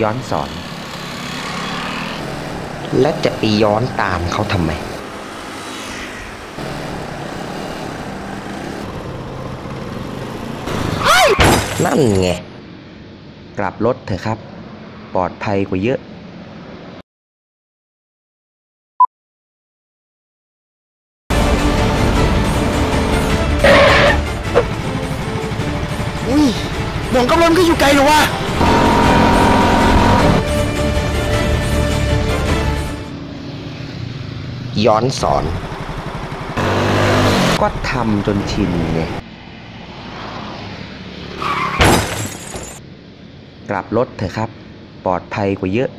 ย้อนสอน และจะไปย้อนตามเขาทำไม นั่นไง กลับรถเถอะครับ ปลอดภัยกว่าเยอะอุ้ยหม่องกำลังก็อยู่ไกลหรอวะ ย้อนสอน ก็ทำจนชินไงกลับรถเถอะครับ ปลอดภัยกว่าเยอะ